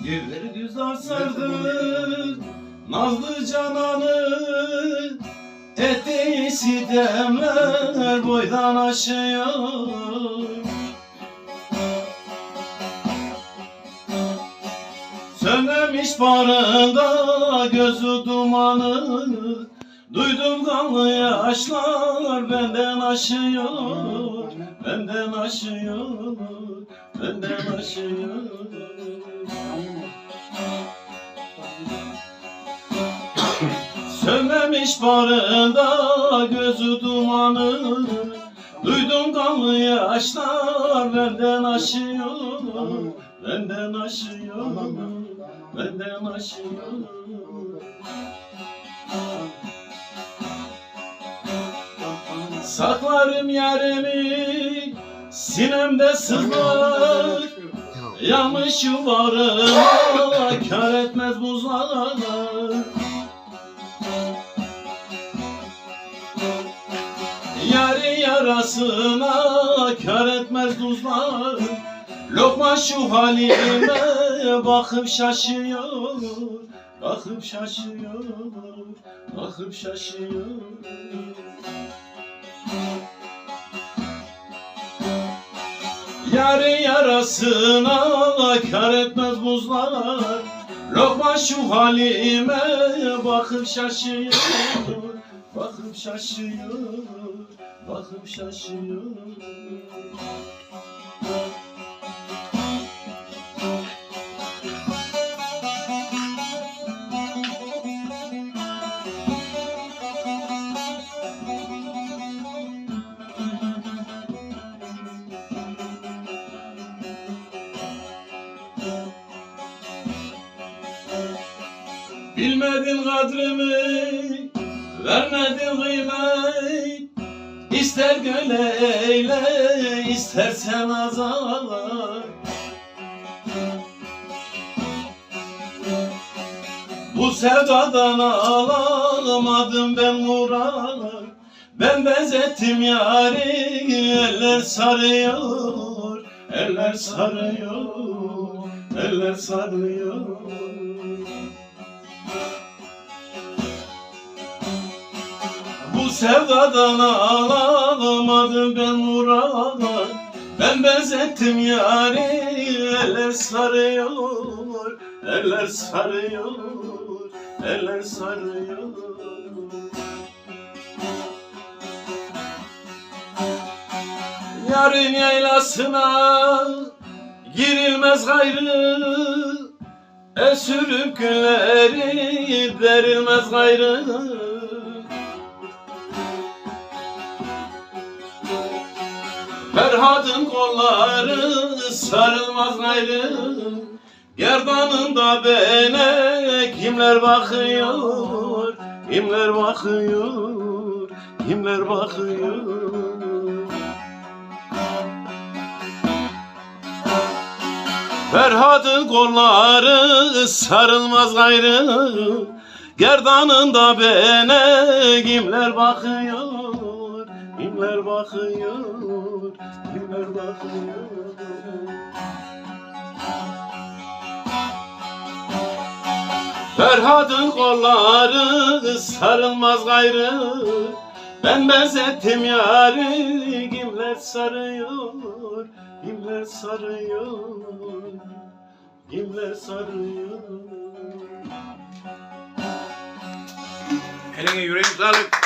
Gülleri güzel sardı Nazlı cananı. Eteği sitemler boydan aşıyor. Sönmemiş barında gözü dumanı Duydum kanlı yaşlar benden aşıyor Benden aşıyor Benden aşıyor. Sönmemiş barında gözü dumanı. Duydum kanlı yaşlar benden aşıyor Benden aşıyor Benden aşıyor Saklarım yerimi Sinemde sızlar Yanlış yuvarıma Kar etmez buzlar Yarı yarasına kar etmez tuzlar Lokma şu halime bakıp şaşıyor Bakıp şaşıyor Bakıp şaşıyor Yarı yarasına kar etmez buzlar. Lokma şu halime bakıp şaşıyor Bakıp şaşıyor Bakıp şaşıyor Bilmedin kadrimi Vermedin kıymet. İster göle eyle istersen azar Bu sevdadan alamadım ben murar Ben benzettim yari eller sarıyor Eller sarıyor Eller sarıyor sevdadan alamadım ben murada Ben benzettim yari eller sarıyor Eller sarıyor Eller sarıyor. Yarın yaylasına girilmez gayrı El sürüp günleri verilmez gayrı Ferhat'ın kolları sarılmaz gayrı Gerdanında bene kimler bakıyor? Kimler bakıyor? Kimler bakıyor? Ferhat'ın kolları sarılmaz gayrı Gerdanında bene kimler bakıyor Kimler bakıyor Kimler bakıyor? Ferhat'ın kolları sarılmaz gayrı Ben benzettim yarı. Kimler sarıyor Kimler sarıyor Kimler sarıyor? Eline yüreğine sağlık.